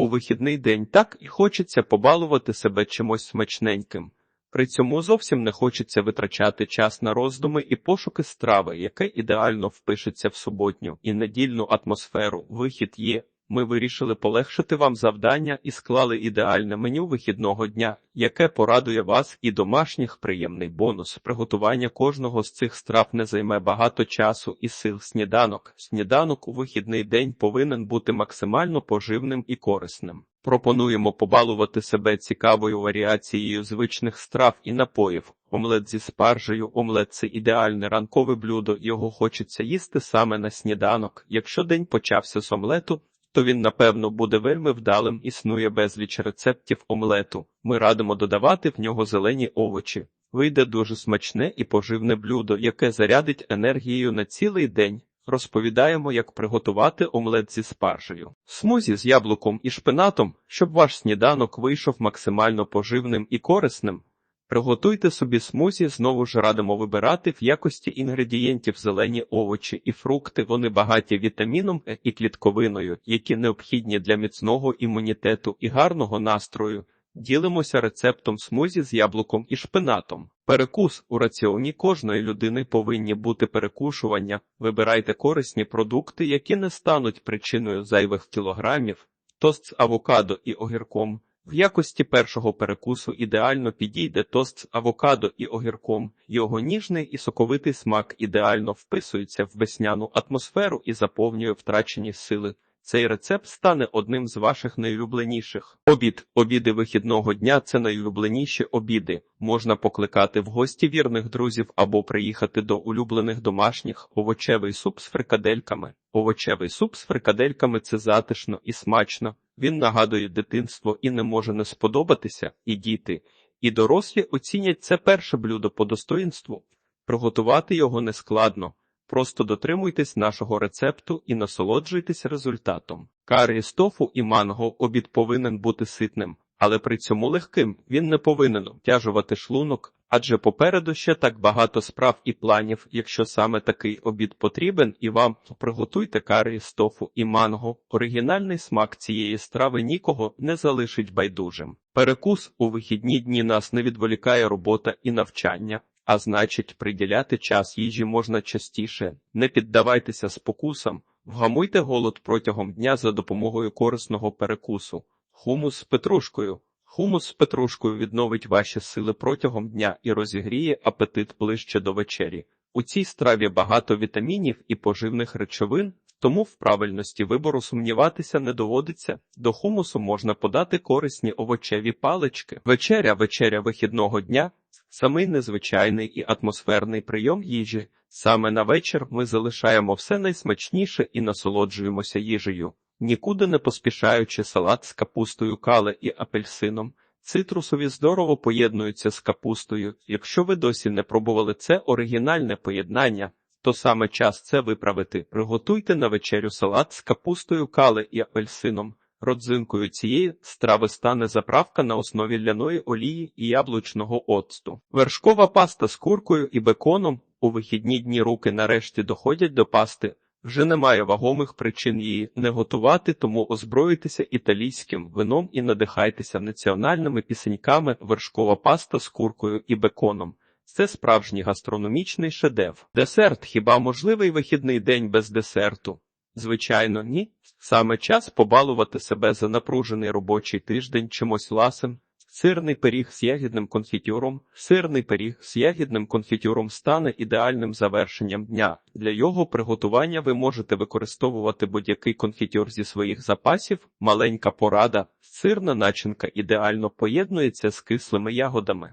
У вихідний день так і хочеться побалувати себе чимось смачненьким. При цьому зовсім не хочеться витрачати час на роздуми і пошуки страви, яке ідеально впишеться в суботню і недільну атмосферу. Вихід є. Ми вирішили полегшити вам завдання і склали ідеальне меню вихідного дня, яке порадує вас і домашніх приємний бонус. Приготування кожного з цих страв не займе багато часу і сил. Сніданок. Сніданок у вихідний день повинен бути максимально поживним і корисним. Пропонуємо побалувати себе цікавою варіацією звичних страв і напоїв. Омлет зі спаржею, омлет це ідеальне ранкове блюдо, його хочеться їсти саме на сніданок. Якщо день почався з омлету, то він, напевно, буде вельми вдалим. Існує безліч рецептів омлету. Ми радимо додавати в нього зелені овочі. Вийде дуже смачне і поживне блюдо, яке зарядить енергією на цілий день. Розповідаємо, як приготувати омлет зі спаржею. Смузі з яблуком і шпинатом, щоб ваш сніданок вийшов максимально поживним і корисним. Приготуйте собі смузі, знову ж радимо вибирати в якості інгредієнтів зелені овочі і фрукти. Вони багаті вітаміном Е і клітковиною, які необхідні для міцного імунітету і гарного настрою. Ділимося рецептом смузі з яблуком і шпинатом. Перекус у раціоні кожної людини повинні бути перекушування. Вибирайте корисні продукти, які не стануть причиною зайвих кілограмів, тост з авокадо і огірком. В якості першого перекусу ідеально підійде тост з авокадо і огірком. Його ніжний і соковитий смак ідеально вписується в весняну атмосферу і заповнює втрачені сили. Цей рецепт стане одним з ваших найулюбленіших. Обід. Обіди вихідного дня це найулюбленіші обіди. Можна покликати в гості вірних друзів або приїхати до улюблених домашніх овочевий суп з фрикадельками. Овочевий суп з фрикадельками це затишно і смачно. Він нагадує дитинство і не може не сподобатися, і діти, і дорослі оцінять це перше блюдо по достоїнству. Приготувати його нескладно. Просто дотримуйтесь нашого рецепту і насолоджуйтесь результатом. Карі з тофу і манго обід повинен бути ситним, але при цьому легким він не повинен обтяжувати шлунок, адже попереду ще так багато справ і планів. Якщо саме такий обід потрібен і вам, приготуйте карі з тофу і манго. Оригінальний смак цієї страви нікого не залишить байдужим. Перекус у вихідні дні нас не відволікає робота і навчання. А значить, приділяти час їжі можна частіше. Не піддавайтеся спокусам, вгамуйте голод протягом дня за допомогою корисного перекусу. Хумус з петрушкою. Хумус з петрушкою відновить ваші сили протягом дня і розігріє апетит ближче до вечері. У цій страві багато вітамінів і поживних речовин, тому в правильності вибору сумніватися не доводиться. До хумусу можна подати корисні овочеві палички. Вечеря, вечеря вихідного дня. Самий незвичайний і атмосферний прийом їжі. Саме на вечір ми залишаємо все найсмачніше і насолоджуємося їжею, нікуди не поспішаючи салат з капустою кале і апельсином. Цитрусові здорово поєднуються з капустою. Якщо ви досі не пробували це оригінальне поєднання, то саме час це виправити. Приготуйте на вечерю салат з капустою кале і апельсином. Родзинкою цієї страви стане заправка на основі ляної олії і яблучного оцту. Вершкова паста з куркою і беконом у вихідні дні руки нарешті доходять до пасти. Вже немає вагомих причин її не готувати, тому озброїтеся італійським вином і надихайтеся національними пісеньками вершкова паста з куркою і беконом. Це справжній гастрономічний шедевр. Десерт хіба можливий вихідний день без десерту? Звичайно, ні. Саме час побалувати себе за напружений робочий тиждень чимось ласим. Сирний пиріг з ягідним конфітюром. Сирний пиріг з ягідним конфітюром стане ідеальним завершенням дня. Для його приготування ви можете використовувати будь-який конфітюр зі своїх запасів. Маленька порада. Сирна начинка ідеально поєднується з кислими ягодами.